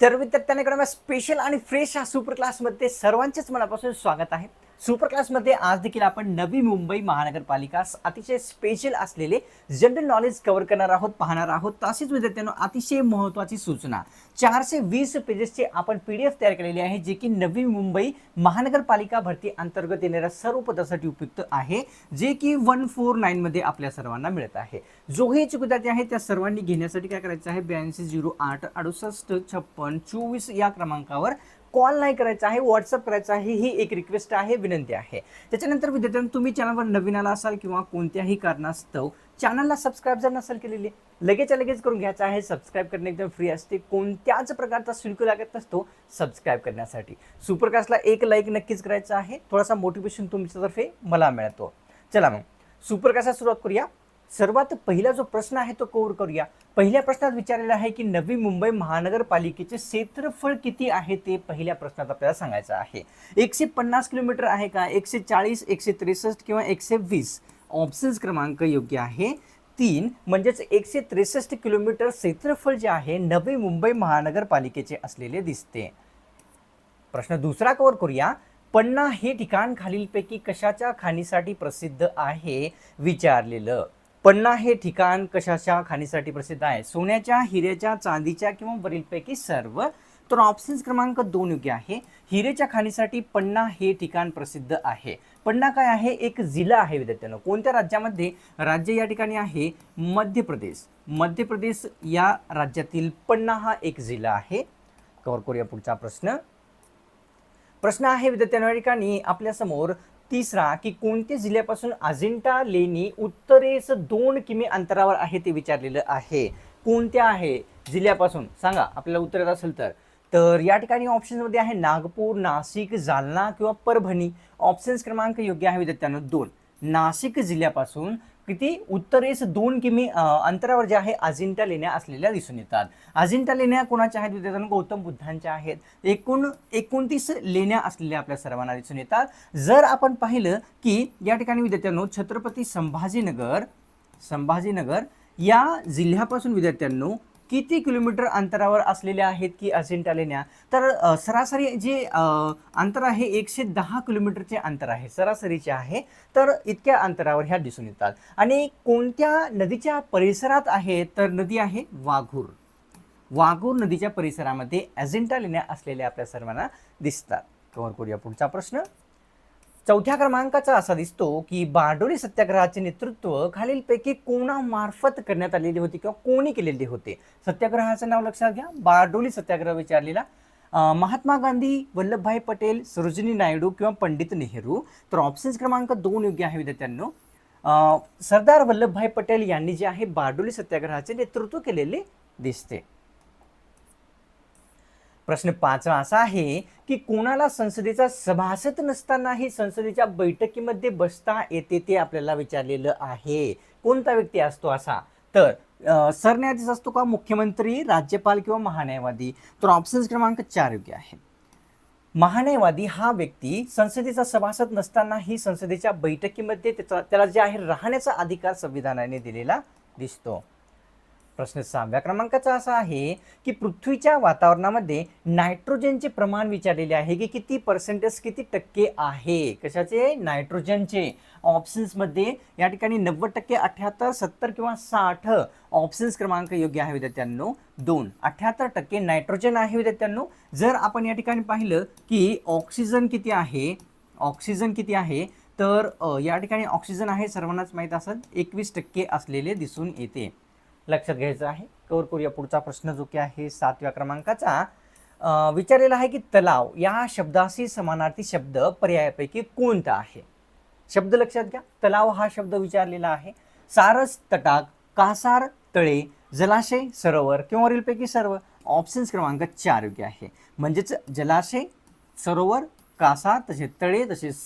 तर विद्यार्थ्यांकडे स्पेशल आणि फ्रेश हा सुपर क्लासमध्ये सर्वांचेच मनापासून स्वागत आहे. सुपर क्लासमध्ये आज देखील आपण नवी मुंबई महानगरपालिका अतिशय स्पेशल असलेले जनरल नॉलेज कव्हर करणार आहोत पाहणार आहोत. तसेच विद्यार्थ्यांनो अतिशय महत्त्वाची सूचना. चारशे वीस पेजेसचे आपण पी डी एफ तयार केलेली आहे जे की नवी मुंबई महानगरपालिका भरती अंतर्गत येणाऱ्या सर्व पदासाठी उपयुक्त आहे जे की वन फोर नाईनमध्ये आपल्या सर्वांना मिळत आहे. जो हे इच्छुक विद्यार्थी आहे त्या सर्वांनी घेण्यासाठी काय करायचं आहे? ब्याऐंशी झिरो आठ अडुसष्ट छप्पन चोवीस या क्रमांकावर कॉल नाही करायचा आहे व्हॉट्सअप करायचा आहे ही एक रिक्वेस्ट आहे विनंती आहे. त्याच्यानंतर विद्यार्थ्यांनी तुम्ही चॅनलवर नवीन आला असाल किंवा कोणत्याही कारणास्तव चॅनलला सबस्क्राईब जर नसेल केलेली लगेच लगेच करून घ्यायचं आहे सबस्क्राईब करणे एकदम फ्री असते. कोणत्याच प्रकारचा शुल्क लागत नसतो सबस्क्राईब करण्यासाठी. सुपरकास्टला एक लाईक नक्कीच करायचं आहे. थोडासा मोटिवेशन तुमच्यातर्फे मला मिळतो. चला मग. सुपरकास्टला सुरुवात करूया. सर्वात पहिला जो प्रश्न आहे तो कव्हर करूया. पहिल्या प्रश्नात विचारलेला आहे की नवी मुंबई महानगरपालिकेचे क्षेत्रफळ किती आहे ते पहिल्या प्रश्नात आपल्याला सांगायचं आहे. एकशे पन्नास किलोमीटर आहे का? एकशे चाळीस एकशे त्रेसष्ट किंवा एकशे वीस? ऑप्शन्स क्रमांक योग्य आहे. तीन म्हणजेच एकशे त्रेसष्ट किलोमीटर क्षेत्रफळ जे आहे नवी मुंबई महानगरपालिकेचे असलेले दिसते. प्रश्न दुसरा कव्हर करूया. पन्ना हे ठिकाण खालीलपैकी कशाच्या खाणीसाठी प्रसिद्ध आहे? विचारलेलं. पन्ना हे ठिकाण कशाच्या खाणीसाठी प्रसिद्ध आहे? सोन्याच्या हिऱ्याच्या चांदीच्या किंवा वरीलपैकी सर्व? तर ऑप्शन्स क्रमांक दोन योग्य आहे. हिरेच्या खाणीसाठी पन्ना हे ठिकाण प्रसिद्ध आहे. पन्ना काय आहे? एक जिल्हा आहे विद्यार्थ्यांना. कोणत्या राज्यामध्ये राज्य या ठिकाणी आहे? मध्य प्रदेश. मध्य प्रदेश या राज्यातील पन्ना हा एक जिल्हा आहे. कवर करूया पुढचा प्रश्न. प्रश्न आहे विद्यार्थ्यांना या ठिकाणी आपल्यासमोर तिसरा की कोणत्या जिल्ह्यापासून अजिंठा लेणी उत्तरेस दोन किमी अंतरावर आहे ते विचारलेलं आहे. कोणत्या आहे जिल्ह्यापासून? सांगा आपल्याला उत्तर येत असेल तर. तर या ठिकाणी ऑप्शन्समध्ये आहे नागपूर नाशिक जालना किंवा परभणी. ऑप्शन्स क्रमांक योग्य आहे विद्यार्थ्यांना दोन. नाशिक जिल्ह्यापासून किती उत्तरेस दोन किमी अंतरावर जे आहे अजिंठा लेण्या असलेल्या दिसून येतात. अजिंठा लेण्या कोणाच्या आहेत विद्यार्थ्यांनो? गौतम बुद्धांच्या आहेत. एकूण एकोणतीस लेण्या असलेल्या आपल्या सर्वांना दिसून येतात. जर आपण पाहिलं की या ठिकाणी विद्यार्थ्यांनो छत्रपती संभाजीनगर संभाजीनगर या जिल्ह्यापासून विद्यार्थ्यांनो किती किलोमीटर अंतरावर असलेल्या आहेत की अजिंठा लेण्या तर सरासरी जे अंतर आहे एकशे दहा किलोमीटरचे अंतर आहे सरासरीचे आहे. तर इतक्या अंतरावर ह्या दिसून येतात. आणि कोणत्या नदीच्या परिसरात आहे? तर नदी आहे वाघूर. वाघूर नदीच्या परिसरामध्ये अजिंठा लेण्या असलेल्या आपल्या सर्वांना दिसतात. कव्हर करूया पुढचा प्रश्न. चौथ्या क्रमांकाचा असा दिसतो की बारडोली सत्याग्रहाचे नेतृत्व खालीलपैकी कोणामार्फत करण्यात आलेले होते किंवा कोणी केलेले होते? सत्याग्रहाचं नाव लक्षात घ्या. बारडोली सत्याग्रह विचारलेला. महात्मा गांधी वल्लभभाई पटेल सरोजिनी नायडू किंवा पंडित नेहरू. तर ऑप्शन्स क्रमांक दोन योग्य आहे विद्यार्थ्यांनो. सरदार वल्लभभाई पटेल यांनी जे आहे बारडोली सत्याग्रहाचे नेतृत्व केलेले दिसते. प्रश्न पाचवा असा आहे की कोणाला संसदेचा सभासद नसतानाही संसदेच्या बैठकीमध्ये बसता येते ते आपल्याला विचारलेलं आहे. कोणता व्यक्ती असतो असा? तर सरन्यायाधीश असतो का मुख्यमंत्री राज्यपाल किंवा महान्यायवादी? तर ऑप्शन्स क्रमांक चार योग्य आहे महान्यायवादी हा व्यक्ती संसदेचा सभासद नसतानाही संसदेच्या बैठकीमध्ये त्याचा त्याला जे आहे राहण्याचा अधिकार संविधानाने दिलेला दिसतो. प्रश्न सहाव्या क्रमांकाचा असा आहे की पृथ्वीच्या वातावरणामध्ये नायट्रोजनचे प्रमाण विचारलेले आहे की किती पर्सेंटेज किती टक्के आहे? कशाचे? नायट्रोजनचे. ऑप्शन्समध्ये या ठिकाणी नव्वद टक्के अठ्याहत्तर सत्तर किंवा साठ ऑप्शन्स क्रमांक योग्य आहे विद्यार्थ्यांनो. दोन. अठ्याहत्तर टक्के नायट्रोजन आहे विद्यार्थ्यांनो. जर आपण या ठिकाणी पाहिलं की ऑक्सिजन किती आहे ऑक्सिजन किती आहे तर या ठिकाणी ऑक्सिजन आहे सर्वांनाच माहीत असत एकवीस टक्के असलेले दिसून येते. लक्षात घ्यायचं आहे. कवर करूया पुढचा प्रश्न जो की आहे सातव्या क्रमांकाचा. विचारलेला आहे की तलाव या शब्दाशी समानार्थी शब्द पर्यायापैकी कोणता आहे? शब्द लक्षात घ्या. तलाव हा शब्द विचारलेला आहे. सारस तटाक कासार तळे जलाशय सरोवर किंवा वरीलपैकी सर्व. ऑप्शन्स क्रमांक चार योग्य आहे. म्हणजेच जलाशय सरोवर कासार तसेच तळे तसेच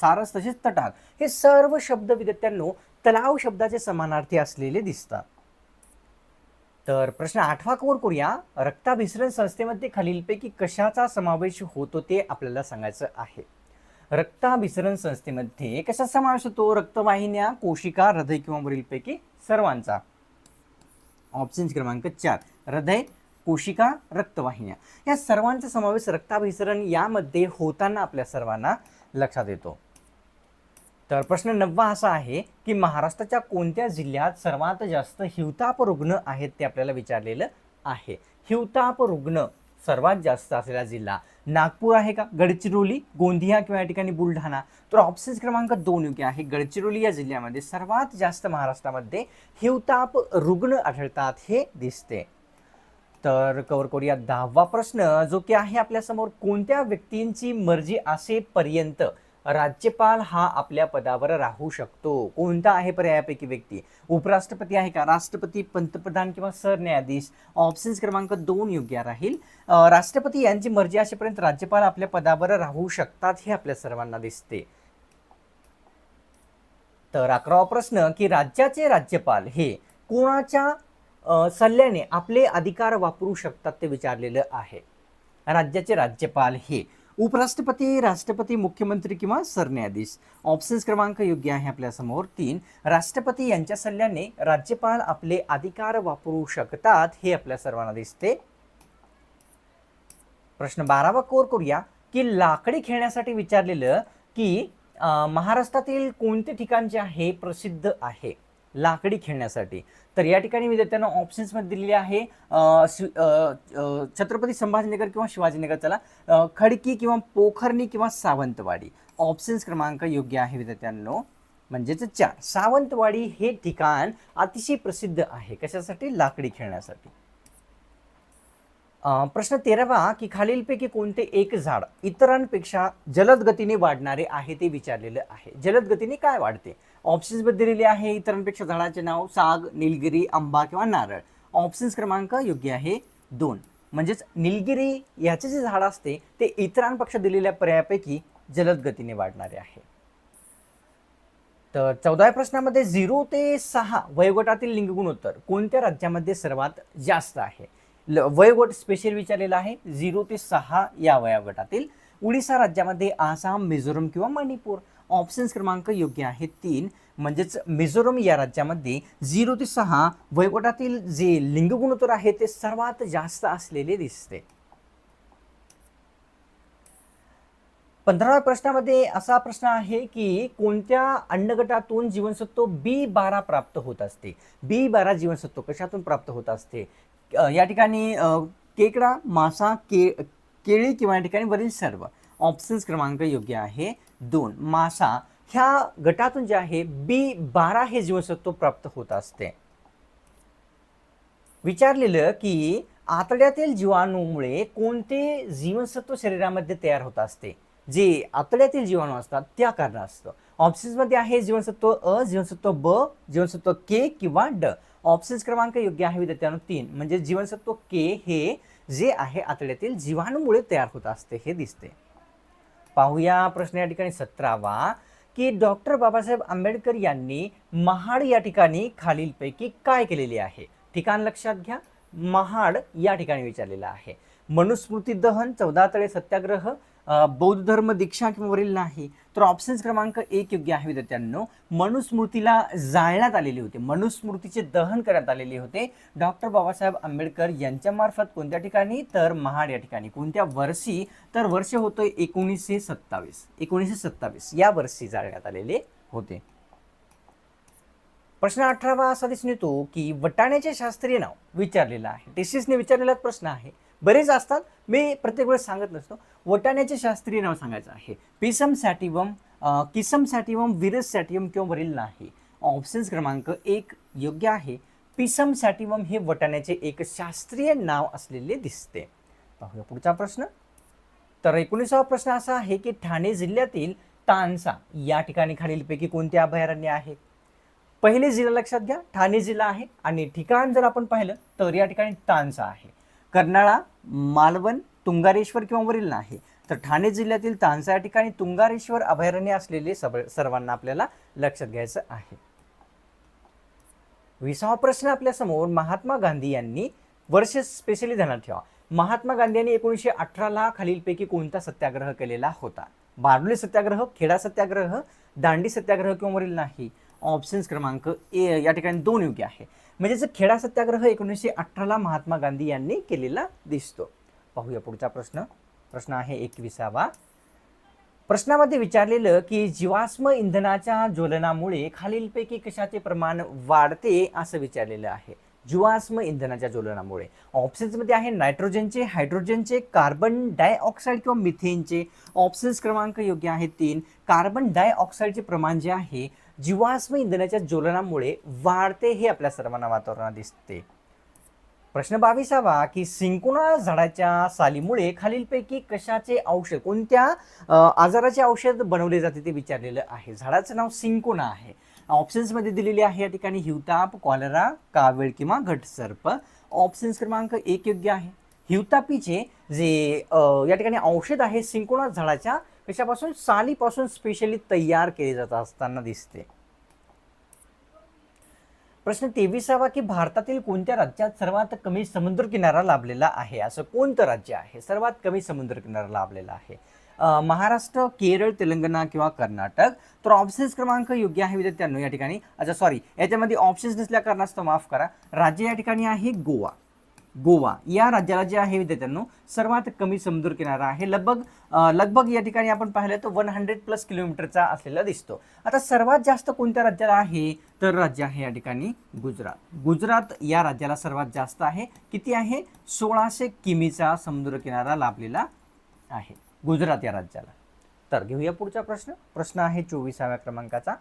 सारस तसेच तटाक. हे सर्व शब्द विद्यार्थ्यांनो तलाव शब्दाचे समानार्थी असलेले दिसतात. तर प्रश्न आठवा कोर करूया? रक्ताभिसरण संस्थेमध्ये खालीलपैकी कशाचा समावेश होतो ते आपल्याला सांगायचं आहे. रक्ताभिसरण संस्थेमध्ये कशा समावेश होतो? रक्तवाहिन्या कोशिका हृदय किंवा वरीलपैकी सर्वांचा. ऑप्शन क्रमांक चार हृदय कोशिका रक्तवाहिन्या. या सर्वांचा समावेश रक्ताभिसरण यामध्ये होताना आपल्या सर्वांना लक्षात येतो. तर प्रश्न नववा असा आहे की महाराष्ट्राच्या कोणत्या जिल्ह्यात सर्वात जास्त हिवताप रुग्ण आहेत ते आपल्याला विचारलेलं आहे. हिवताप रुग्ण सर्वात जास्त असलेला जिल्हा नागपूर आहे का? गडचिरोली गोंदिया किंवा या ठिकाणी बुलढाणा? तर ऑप्शन्स क्रमांक दोन योग्य आहे. गडचिरोली या जिल्ह्यामध्ये सर्वात जास्त महाराष्ट्रामध्ये हिवताप रुग्ण आढळतात हे दिसते. तर कवर करूया दहावा प्रश्न जो की आहे आपल्यासमोर कोणत्या व्यक्तींची मर्जी असेपर्यंत राज्यपाल हा आपल्या पदावर राहू शकतो. कोणता आहे पर्यायापैकी व्यक्ती? उपराष्ट्रपती आहे का? राष्ट्रपती पंतप्रधान किंवा सरन्यायाधीश? ऑप्शन्स क्रमांक दोन योग्य राहील. राष्ट्रपती यांची मर्जी असेपर्यंत राज्यपाल आपल्या पदावर राहू शकतात हे आपल्या सर्वांना दिसते. तर अकरावा प्रश्न की राज्याचे राज्यपाल हे कोणाच्या सल्ल्याने आपले अधिकार वापरू शकतात ते विचारलेलं आहे. राज्याचे राज्यपाल हे उपराष्ट्रपती राष्ट्रपती मुख्यमंत्री किंवा सरन्यायाधीश. ऑप्शन्स क्रमांक योग्य आहे आपल्यासमोर तीन राष्ट्रपती यांच्या सल्ल्याने राज्यपाल आपले अधिकार वापरू शकतात हे आपल्या सर्वांना दिसते. प्रश्न बारावा कोर करूया. की लाकडी खेळण्यासाठी विचारलेलं की महाराष्ट्रातील कोणते ठिकाण जे आहे प्रसिद्ध आहे? लाकडी खेळण्यासाठी. तर या ठिकाणी विद्यार्थ्यांना ऑप्शन्समध्ये दिलेले आहे छत्रपती संभाजीनगर किंवा शिवाजीनगर. चला खडकी किंवा पोखरणी किंवा सावंतवाडी. ऑप्शन्स क्रमांक योग्य आहे विद्यार्थ्यांनो. म्हणजेच चार. सावंतवाडी हे ठिकाण अतिशय प्रसिद्ध आहे. कशासाठी? लाकडी खेळण्यासाठी. प्रश्न तेरावा. की खालीलपैकी कोणते एक झाड इतरांपेक्षा जलद गतीने वाढणारे आहे ते विचारलेलं आहे. जलद गतीने काय वाढते? ऑप्शन्स दिलेले आहे. इतरांपेक्षा झाडाचे नाव साग निलगिरी आंबा किंवा नारळ. ऑप्शन्स क्रमांक योग्य आहे दोन. म्हणजेच निलगिरी याचे जे झाड असते ते इतरांपेक्षा दिलेल्या पर्यायापैकी जलद गतीने वाढणारे आहे. तर चौदाव्या प्रश्नामध्ये झिरो ते सहा वयोगटातील लिंग गुणोत्तर कोणत्या राज्यामध्ये सर्वात जास्त आहे? ल- वयोगट स्पेशल विचारलेला आहे. झिरो ते सहा या वयोगटातील उडीसा राज्यामध्ये आसाम मिझोरम किंवा मणिपूर. ऑप्शन्स क्रमांक योग्य आहे. तीन म्हणजेच मिझोरम या राज्यामध्ये झिरो ते सहा वयोगटातील जे लिंग गुणोत्तर आहे ते सर्वात जास्त असलेले दिसते. पंधराव्या प्रश्नामध्ये असा प्रश्न आहे की कोणत्या अन्नगटातून जीवनसत्व बी बारा प्राप्त होत असते? बी बारा जीवनसत्व कशातून प्राप्त होत असते? या ठिकाणी केकडा मासा के केळी किंवा या ठिकाणी वरील सर्व. ऑप्शन्स क्रमांक योग्य आहे. दोन मासा. ह्या गटातून जे आहे बी बारा हे जीवनसत्व प्राप्त होत असते. विचारलेलं की आतड्यातील जीवाणूमुळे कोणते जीवनसत्व शरीरामध्ये तयार होत असते? जे आतड्यातील जीवाणू असतात त्या कारणास्तव ऑप्शन्समध्ये आहे जीवनसत्व अ जीवनसत्व ब जीवनसत्व के किंवा ड. ऑप्शन्स क्रमांक योग्य आहे विद्यार्थ्यांनो तीन. म्हणजे जीवनसत्व के हे जे आहे आतड्यातील जीवाणूमुळे तयार होत असते हे दिसते. पाहूया प्रश्न या ठिकाणी सतरावा की डॉक्टर बाबासाहेब आंबेडकर यांनी महाड या ठिकाणी खालीलपैकी काय केलेले आहे? ठिकाण लक्षात घ्या. महाड या ठिकाणी विचारलेलं आहे. मनुस्मृती दहन चौदा तळे सत्याग्रह बौद्ध धर्म दीक्षा किंवा वरील नाही. तर ऑप्शन्स क्रमांक एक योग्य आहे विद्यार्थ्यांनो. मनुस्मृतीला जाळण्यात आलेले होते. मनुस्मृतीचे दहन करण्यात आलेले होते. डॉक्टर बाबासाहेब आंबेडकर यांच्या मार्फत कोणत्या ठिकाणी? तर महाड या ठिकाणी. कोणत्या वर्षी? तर वर्ष होतं एकोणीसशे सत्तावीस. एकोणीसशे सत्तावीस. या वर्षी जाळण्यात आलेले होते. प्रश्न अठरावा असा दिसून येतो की वटाण्याचे शास्त्रीय नाव विचारलेलं आहे. टेसिसने विचारलेला प्रश्न आहे. बरेच असतात. मी प्रत्येक वेळेस सांगत नसतो. वटाण्याचे शास्त्रीय नाव सांगायचं आहे. पिसम सॅटिवम किसम सॅटिवम विरस सॅटिवम किंवा वरील नाही. ऑप्शन्स क्रमांक एक योग्य आहे. पिसम सॅटिवम हे वटाण्याचे एक शास्त्रीय नाव असलेले दिसते. पाहूया पुढचा प्रश्न. तर एकोणीसावा प्रश्न असा आहे की ठाणे जिल्ह्यातील तानसा या ठिकाणी खालीलपैकी कोणते अभयारण्य आहे? पहिले जिल्हा लक्षात घ्या. ठाणे जिल्हा आहे आणि ठिकाण जर आपण पाहिलं तर या ठिकाणी तानसा आहे. कर्नाळा मालवण तुंगारेश्वर किंवा वरील नाही तर ठाणे जिल्ह्यातील तानसा या ठिकाणी तुंगारेश्वर अभयारण्य असलेले सब सर्वांना आपल्याला लक्षात घ्यायचं आहे. विसावा प्रश्न आपल्यासमोर महात्मा गांधी यांनी वर्ष स्पेशली ध्यानात ठेवा. महात्मा गांधी यांनी एकोणीसशे अठराला खालीलपैकी कोणता सत्याग्रह केलेला होता? बारडोली सत्याग्रह खेडा सत्याग्रह दांडी सत्याग्रह किंवा वरील नाही? ऑप्शन्स क्रमांक ए या ठिकाणी दोन योग्य आहे. म्हणजेच खेडा सत्याग्रह एकोणीसशे अठराला महात्मा गांधी यांनी केलेला दिसतो. पाहूया पुढचा प्रश्न. प्रश्न आहे एकविसावा. प्रश्नामध्ये विचारलेलं की जीवाश्म इंधनाच्या ज्वलनामुळे खालीलपैकी कशाचे प्रमाण वाढते असं विचारलेलं आहे. जीवाश्म इंधनाच्या ज्वलनामुळे. ऑप्शन्समध्ये आहे नायट्रोजनचे हायड्रोजनचे कार्बन डायऑक्साईड किंवा मिथेनचे. ऑप्शन्स क्रमांक योग्य आहे तीन. कार्बन डायऑक्साईडचे प्रमाण जे आहे जीवाश्म इंधनाच्या ज्वलनामुळे वाढते हे आपल्या सर्वांना वातावरणात दिसते. प्रश्न बावीसावा की सिंकुणा झाडाच्या सालीमुळे खालीलपैकी कशाचे औषध कोणत्या आजाराचे औषध बनवले जाते ते विचारलेलं आहे. झाडाचं नाव सिंकुणा आहे. ऑप्शन्समध्ये दिलेली आहे या ठिकाणी हिवताप कॉलरा कावीळ किंवा घटसर्प ऑप्शन्स क्रमांक एक योग्य आहे. हिवतापीचे जे या ठिकाणी औषध आहे सिंकुना झाडाच्या कशापासून सालीपासून स्पेशली तयार केले जात असताना दिसते. प्रश्न तेवीसावा की भारतातील कोणत्या राज्यात सर्वात कमी समुद्र किनारा लाभलेला आहे? असं कोणतं राज्य आहे? सर्वात कमी समुद्र किनारा लाभलेला आहे? महाराष्ट्र केरळ तेलंगणा किंवा कर्नाटक? तर ऑप्शन्स क्रमांक योग्य आहे विद्यार्थ्यांनो या ठिकाणी. अच्छा सॉरी याच्यामध्ये ऑप्शन्स नसल्या कारणास्तव माफ करा. राज्य या ठिकाणी आहे गोवा. गोवा या राज्याला जे आहे विद्यार्थ्यांनो सर्वात कमी समुद्र किनारा आहे. लगभग लगभग या ठिकाणी आपण पाहिलं तर वन हंड्रेड प्लस किलोमीटरचा असलेला दिसतो. आता सर्वात जास्त कोणत्या राज्याला आहे? तर राज्य आहे या ठिकाणी गुजरात. गुजरात या राज्याला सर्वात जास्त आहे. किती आहे? सोळाशे किमीचा समुद्र किनारा लाभलेला आहे. गुजरात या राज्याला. तर घेऊया पुढचा प्रश्न. प्रश्न आहे चोवीसाव्या क्रमांकाचा.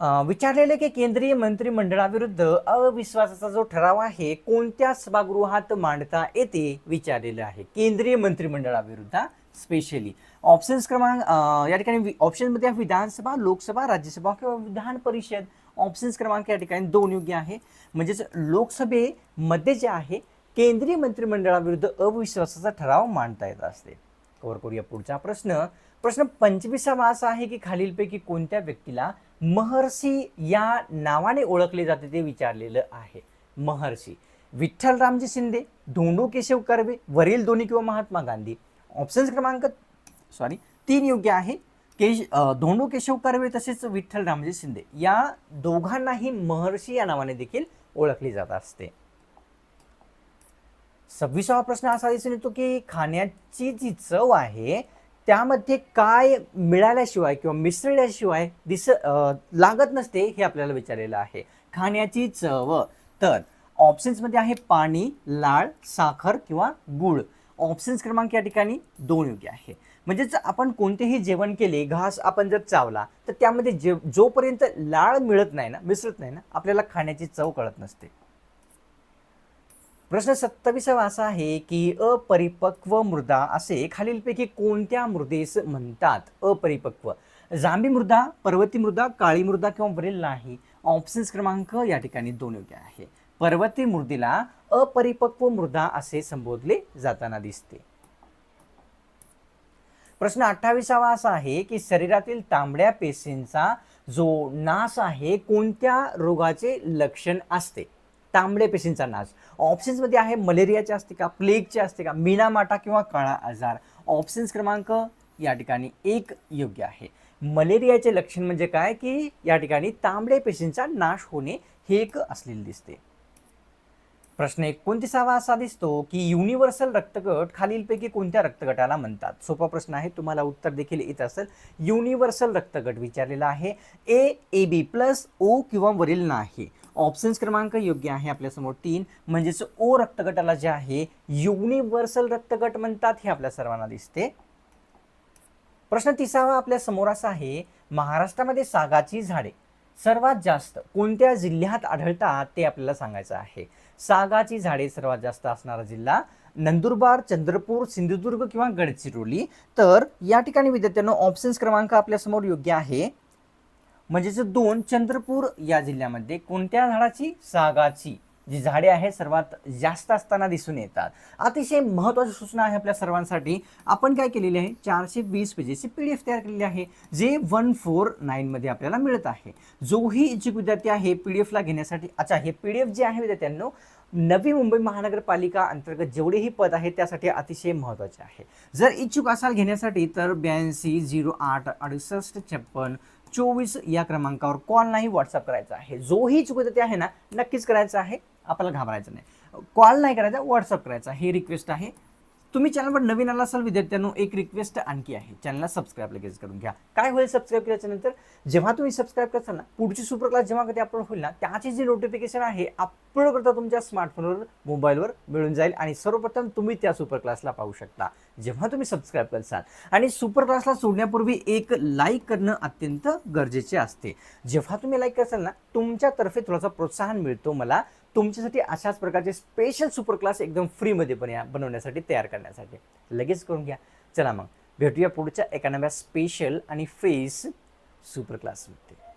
विचारलेले की केंद्रीय मंत्रिमंडळाविरुद्ध अविश्वासाचा जो ठराव आहे कोणत्या सभागृहात मांडता येते विचारलेलं आहे. केंद्रीय मंत्रिमंडळाविरुद्ध स्पेशली ऑप्शन्स क्रमांक या ठिकाणी ऑप्शनमध्ये विधानसभा लोकसभा राज्यसभा किंवा विधान परिषद. ऑप्शन्स क्रमांक या ठिकाणी दोन योग्य आहे. म्हणजेच लोकसभेमध्ये जे आहे केंद्रीय मंत्रिमंडळाविरुद्ध अविश्वासाचा ठराव मांडता येत असते. कवर करूया पुढचा प्रश्न. प्रश्न पंचवीसावा असा आहे की खालीलपैकी कोणत्या व्यक्तीला महर्षी या नावाने ओळखले जाते ते विचारलेलं आहे. महर्षी विठ्ठलरामजी शिंदे धोंडू केशव कर्वे वरील दोन्ही किंवा महात्मा गांधी. ऑप्शन्स क्रमांक सॉरी तीन योग्य आहे. केश धोंडू केशव कर्वे तसेच विठ्ठलरामजी शिंदे. या दोघांनाही महर्षी या नावाने देखील ओळखली जात असते. सव्वीसावा प्रश्न असा दिसून येतो की खाण्याची जी चव आहे त्यामध्ये काय मिळाल्याशिवाय किंवा मिसळल्याशिवाय दिस लागत नसते हे आपल्याला विचारलेलं आहे. खाण्याची चव. तर ऑप्शन्समध्ये आहे पाणी लाळ साखर किंवा गुळ. ऑप्शन्स क्रमांक या ठिकाणी दोन योग्य आहे. म्हणजेच आपण कोणतेही जेवण केले घास आपण जर चावला तर त्यामध्ये जे जोपर्यंत लाळ मिळत नाही ना मिसळत नाही ना आपल्याला खाण्याची चव कळत नसते. प्रश्न सत्तावीसावा असा आहे की अपरिपक्व मृदा असे खालीलपैकी कोणत्या मृदेस म्हणतात? अपरिपक्व. जांभी मृदा पर्वती मृदा काळी मृदा किंवा वरील नाही. ऑप्शन्स क्रमांक या ठिकाणी दोन योग्य आहे. पर्वती मृदेला अपरिपक्व मृदा असे संबोधले जाताना दिसते. प्रश्न अठ्ठावीसावा असा आहे की शरीरातील तांबड्या पेशींचा जो नाश आहे कोणत्या रोगाचे लक्षण असते? तांबडे पेशींचा नाश. ऑप्शन्समध्ये आहे मलेरियाचे असते का प्लेगचे असते का मीनामाटा किंवा काळा आजार. ऑप्शन्स क्रमांक या ठिकाणी एक योग्य आहे. मलेरियाचे लक्षण म्हणजे काय की या ठिकाणी तांबडे पेशींचा नाश होणे हे एक असलेले दिसते. प्रश्न एकोणतीसावा असा दिसतो की युनिव्हर्सल रक्तगट खालीलपैकी कोणत्या रक्तगटाला म्हणतात? सोपा प्रश्न आहे तुम्हाला उत्तर देखील येत असेल. युनिव्हर्सल रक्तगट विचारलेला आहे. ए ए बी प्लस ओ किंवा वरील नाही. ऑप्शन्स क्रमांक योग्य आहे आपल्यासमोर तीन. म्हणजेच ओ रक्तगटाला जे आहे युनिव्हर्सल रक्तगट म्हणतात हे आपल्या सर्वांना दिसते. प्रश्न तिसावा आपल्यासमोर असा आहे महाराष्ट्रामध्ये सागाची झाडे सर्वात जास्त कोणत्या जिल्ह्यात आढळतात ते आपल्याला सांगायचं आहे. सागाची झाडे सर्वात जास्त असणारा जिल्हा नंदुरबार चंद्रपूर सिंधुदुर्ग किंवा गडचिरोली. तर या ठिकाणी विद्यार्थ्यांना ऑप्शन्स क्रमांक आपल्यासमोर योग्य आहे. म्हणजेच दोन चंद्रपूर या जिल्ह्यामध्ये कोणत्या झाडाची? सागाची. जी झाडे आहे सर्वात जास्त असताना दिसून येतात. अतिशय महत्त्वाची सूचना आहे आपल्या सर्वांसाठी. आपण काय केलेली आहे? चारशे वीस पेजेसची पी डी एफ तयार केलेली आहे जे वन फोर नाईनमध्ये आपल्याला मिळत आहे. जोही इच्छुक विद्यार्थी आहे पी डी एफला घेण्यासाठी. अच्छा हे पी डी एफ जे आहे विद्यार्थ्यांनो नवी मुंबई महानगरपालिका अंतर्गत जेवढेही पद आहेत त्यासाठी अतिशय महत्त्वाचे आहे. जर इच्छुक असाल घेण्यासाठी तर ब्याऐंशी झिरो आठ अडुसष्ट छप्पन चोवीस या क्रमांकावर कॉल नाही व्हॉट्सअप करायचा आहे. जोही चुकत ते आहे ना नक्कीच करायचं आहे. आपल्याला घाबरायचं नाही. कॉल नाही करायचा व्हॉट्सअप करायचा. हे रिक्वेस्ट आहे. तुम्ही चॅनलवर नवीन आला असाल विद्यार्थ्यांनो एक रिक्वेस्ट आणखी आहे. चॅनलला सबस्क्राईब लगेच करून घ्या. काय होईल सबस्क्राईब केल्याच्यानंतर? जेव्हा तुम्ही सबस्क्राईब करताल ना पुढची सुपर क्लास जेव्हा कधी अपलोड होईल ना त्याची जी नोटिफिकेशन आहे अपलोड करता तुमच्या स्मार्टफोनवर मोबाईलवर मिळून जाईल आणि सर्वप्रथम तुम्ही त्या सुपर क्लासला पाहू शकता. जेव्हा तुम्ही सबस्क्राईब करसाल. आणि सुपर क्लासला सोडण्यापूर्वी एक लाईक करणं अत्यंत गरजेचे असते. जेव्हा तुम्ही लाईक करसाल ना तुमच्यातर्फे थोडासा प्रोत्साहन मिळतो मला. तुमच्यासाठी अशाच प्रकारचे स्पेशल सुपर क्लास एकदम फ्रीमध्ये पण बनवण्यासाठी तयार करण्यासाठी. लगेच करून घ्या. चला मग भेटूया पुढच्या एका नव्या स्पेशल आणि फेस सुपर क्लासमध्ये